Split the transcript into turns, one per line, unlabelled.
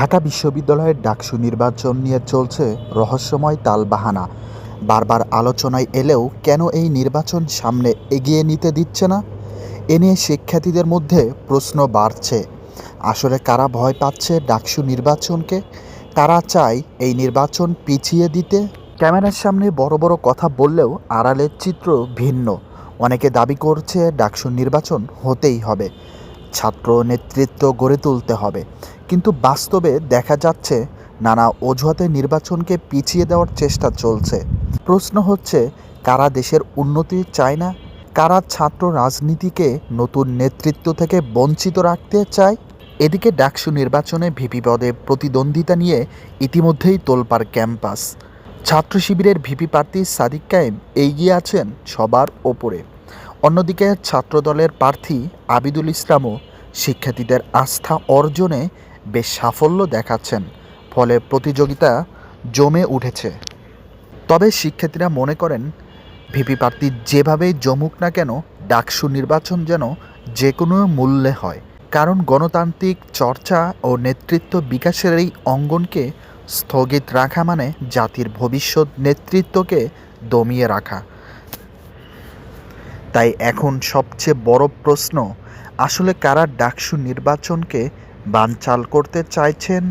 ঢাকা বিশ্ববিদ্যালয়ের ডাকসু নির্বাচন নিয়ে চলছে রহস্যময় তালবাহানা। বারবার আলোচনায় এলেও কেন এই নির্বাচন সামনে এগিয়ে নিতে দিচ্ছে না? এ নিয়ে শিক্ষার্থীদের মধ্যে প্রশ্ন বাড়ছে। আসলে কারা ভয় পাচ্ছে ডাকসু নির্বাচনকে? কারা চায় এই নির্বাচন পিছিয়ে দিতে? ক্যামেরার সামনে বড় বড় কথা বললেও আড়ালের চিত্র ভিন্ন। অনেকে দাবি করছে ডাকসু নির্বাচন হতেই হবে। ছাত্র নেতৃত্ব গড়ে তুলতে হবে। কিন্তু বাস্তবে দেখা যাচ্ছে নানা অজুহাতে নির্বাচনকে পিছিয়ে দেওয়ার চেষ্টা চলছে। প্রশ্ন হচ্ছে, কারা দেশের উন্নতি চায় না? কারা ছাত্র রাজনীতিকে নতুন নেতৃত্ব থেকে বঞ্চিত রাখতে চায়? এদিকে ডাকসু নির্বাচনে ভিপি পদে প্রতিদ্বন্দ্বিতা নিয়ে ইতিমধ্যেই তোলপাড় ক্যাম্পাস। ছাত্র শিবিরের ভিপি প্রার্থী সাদিক কায়েম এগিয়ে আছেন সবার ওপরে। অন্যদিকে ছাত্রদলের প্রার্থী আবিদুল ইসলামও শিক্ষার্থীদের আস্থা অর্জনে বেশ সাফল্য দেখাচ্ছেন, ফলে প্রতিযোগিতা জমে উঠেছে। তবে শিক্ষার্থীরা মনে করেন, ভিপি প্রার্থী যেভাবেই জমুক না কেন, ডাকসু নির্বাচন যেন যে কোনো মূল্যে হয়। কারণ গণতান্ত্রিক চর্চা ও নেতৃত্ব বিকাশের এই অঙ্গনকে স্থগিত রাখা মানে জাতির ভবিষ্যৎ নেতৃত্বকে দমিয়ে রাখা। তাই এখন সবচেয়ে বড় প্রশ্ন, আসলে কারা ডাকসু নির্বাচনকে বানচাল করতে চাইছেন।